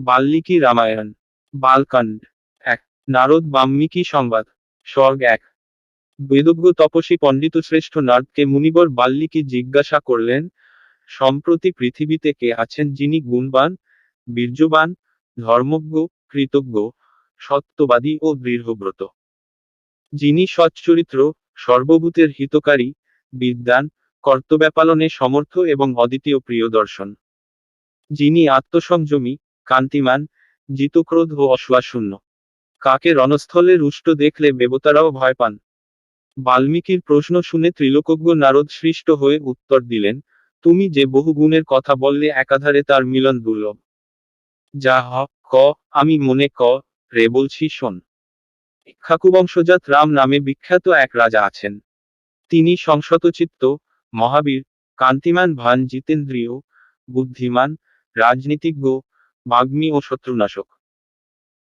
বাল্মীকি রামায়ণ, বালকাণ্ড, এক, নারদ বাল্মীকি সংবাদ, স্বর্গ, এক। বেদজ্ঞ তপসী পণ্ডিত শ্রেষ্ঠ নারদকে মুনিবর বাল্মীকি জিজ্ঞাসা করলেন, সম্প্রতি পৃথিবীতে কে আছেন যিনি গুণবান, বীর্যবান, ধর্মজ্ঞ, কৃতজ্ঞ, সত্যবাদী ও দৃঢ়ব্রত? যিনি সচ্চরিত্র, সর্বভূতের হিতকারী বিদ্যান কর্তব্যপালনে সমর্থ এবং অদ্বিতীয় প্রিয় দর্শন যিনি আত্মসংযমী কান্তিমান, জিতক্রোধ ও অশ্বাশূন্য। কাকে রণস্থলে রুষ্ট দেখলে দেবতারাও ভয় পান। বাল্মীকির প্রশ্ন শুনে ত্রিলোকজ্ঞ নারদ সৃষ্ট হয়ে উত্তর দিলেন, তুমি যে বহু গুণের কথা বললে একাধারে তার মিলন দুর্লভ। যা হ, ক, আমি মনে ক, রে বলছি শোন। ইক্ষ্বাকু বংশজাত রাম নামে বিখ্যাত এক রাজা আছেন। তিনি সংসতচিত্ত মহাবীর, কান্তিমান ভান জিতেন্দ্রীয়, বুদ্ধিমান, রাজনীতিজ্ঞ বাগ্মী ও শত্রুনাশক।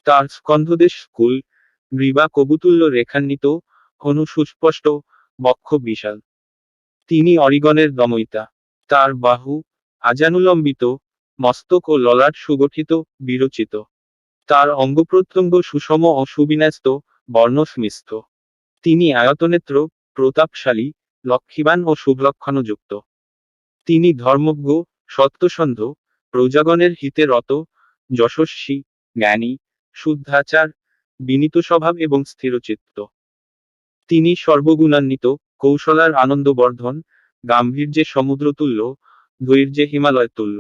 তার স্কন্ধদেশ স্কুল গ্রীবা কবুতুল্য রেখান্বিত হনু সুস্পষ্ট, বক্ষ বিশাল। তিনি অরিগনের দময়িতা। তার বাহু, আজানুলম্বিত, মস্তক ও ললাট সুগঠিত, বিরচিত। তার অঙ্গপ্রত্যঙ্গ সুষম ও সুবিন্যস্ত বর্ণস্মিস্থ তিনি আয়তনেত্র, প্রতাপশালী, লক্ষ্মীবান ও শুভলক্ষণযুক্ত তিনি ধর্মজ্ঞ, সত্যসন্ধ, প্রজাগণের হিতে রত যশস্বী, জ্ঞানী, শুদ্ধাচার, বিনীত স্বভাব এবং স্থিরচিত্ত। তিনি সর্বগুণান্বিত, কৌশলার আনন্দবর্ধন, গাম্ভীর্যে সমুদ্রতুল্য, ধৈর্যে হিমালয় তুল্য